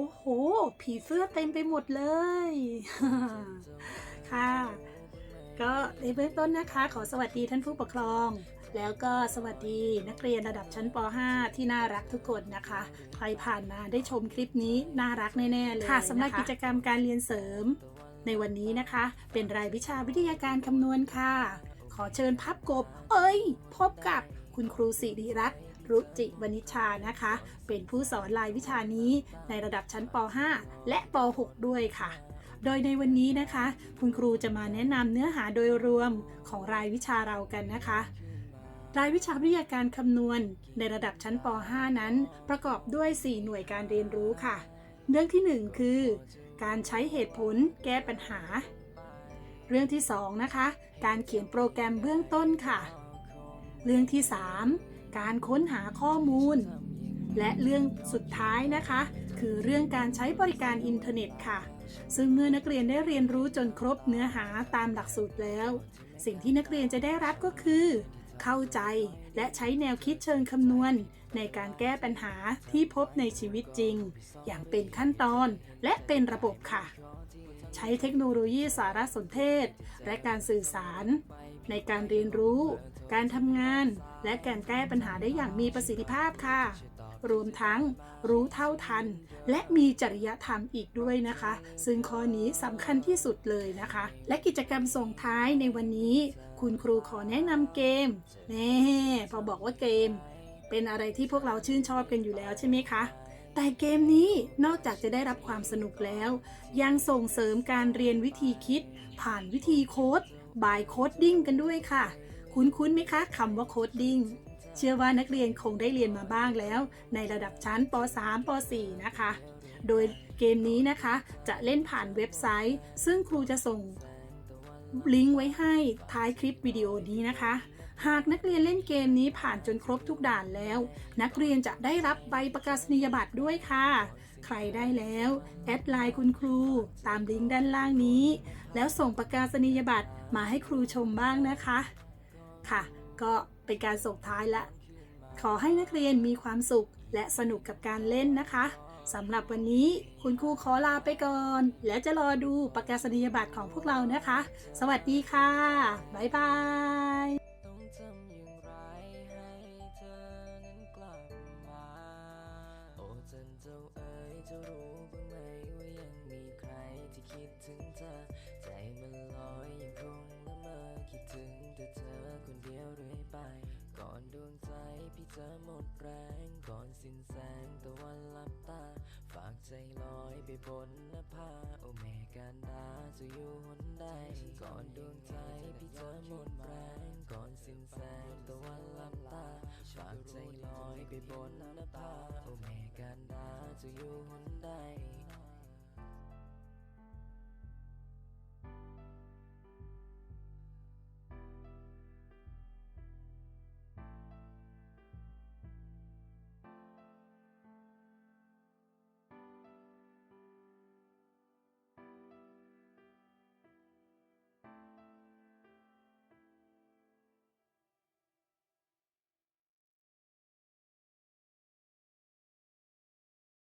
อ้โห ผีเสื้อเต็มไปหมดเลย ค่ะ ก็ในเบื้องต้นนะคะ ขอสวัสดีท่านผู้ปกครอง แล้วก็สวัสดีนักเรียนระดับชั้นป .5 ที่น่ารักทุกคนนะคะ ใครผ่านมาได้ชมคลิปนี้น่ารักแน่ ๆ เลยค่ะสำหรับกิจกรรมการเรียนเสริม ในวันนี้นะคะ เป็นรายวิชาวิทยาการคำนวณค่ะ ขอเชิญพับกบ เอ้ย พบกับคุณครูสิริรัตน์ รุจิวณิชานะคะ เป็นผู้สอนรายวิชานี้ในระดับชั้นป .5 และป .6 ด้วยค่ะ โดยในวันนี้นะคะ คุณครูจะมาแนะนำเนื้อหาโดยรวมของรายวิชาเรากันนะคะรายวิชาวิทยาการคำนวณในระดับชั้นป .5 นั้น ประกอบด้วย 4 หน่วยการเรียนรู้ค่ะ เรื่องที่ 1 คือ การใช้เหตุผลแก้ปัญหา เรื่องที่ 2 นะคะ การเขียนโปรแกรมเบื้องต้นค่ะ เรื่องที่ 3 การค้นหาข้อมูล และเรื่องสุดท้ายนะคะ คือเรื่องการใช้บริการอินเทอร์เน็ตค่ะ ซึ่งเมื่อนักเรียนได้เรียนรู้จนครบเนื้อหาตามหลักสูตรแล้ว สิ่งที่นักเรียนจะได้รับก็คือ เข้าใจและใช้แนวคิดเชิงคำนวณ ในการแก้ปัญหาที่พบในชีวิตจริง อย่างเป็นขั้นตอนและเป็นระบบค่ะ ใช้เทคโนโลยีสารสนเทศ และการสื่อสาร ในการเรียนรู้ การทำงาน และการแก้ปัญหาได้อย่างมีประสิทธิภาพค่ะ รวมทั้งรู้เท่าทัน และมีจริยธรรมอีกด้วยนะคะ ซึ่งข้อนี้สำคัญที่สุดเลยนะคะ และกิจกรรมส่งท้ายในวันนี้ คุณครูขอแนะนำเกมแน่พอบอกว่าเกม เป็นอะไรที่พวกเราชื่นชอบกันอยู่แล้วใช่ไหมคะแต่เกมนี้นอกจากจะได้รับความสนุกแล้ว ยังส่งเสริมการเรียนวิธีคิด ผ่านวิธีโค้ดบายโคดดิ้งกันด้วยค่ะ คุ้นๆไหมคะคำว่าโคดดิ้ง เชื่อว่านักเรียนคงได้เรียนมาบ้างแล้ว ในระดับชั้นป .3 ป .4 นะคะ โดยเกมนี้นะคะจะเล่นผ่านเว็บไซต์ ซึ่งครูจะส่งลิงก์ไว้ให้ท้ายคลิปวิดีโอนี้นะคะ หากนักเรียนเล่นเกมนี้ผ่านจนครบทุกด่านแล้ว นักเรียนจะได้รับใบประกาศนียบัตรด้วยค่ะ ใครได้แล้ว แอดไลน์คุณครู ตามลิงก์ด้านล่างนี้ แล้วส่งประกาศนียบัตรมาให้ครูชมบ้างนะคะ ค่ะ ก็ เป็นการส่งท้ายละ ขอให้นักเรียนมีความสุขและสนุกกับการเล่นนะคะสำหรับวันนี้คุณครูขอลาไปก่อน แล้วจะรอดูประกาศนียบัตรของพวกเรานะคะ สวัสดีค่ะ บ๊ายบาย จะหมดแรงก่อนสิ้นแสงตะวันลับตา ฝากใจลอยไปบนนภาโอ้แม่กันดาจะอยู่หนใด ก่อนดวงใจพี่จะหมดแรงก่อนสิ้นแสงตะวันลับตา ฝากใจลอยไปบนนภาโอ้แม่กันดาจะอยู่หนใด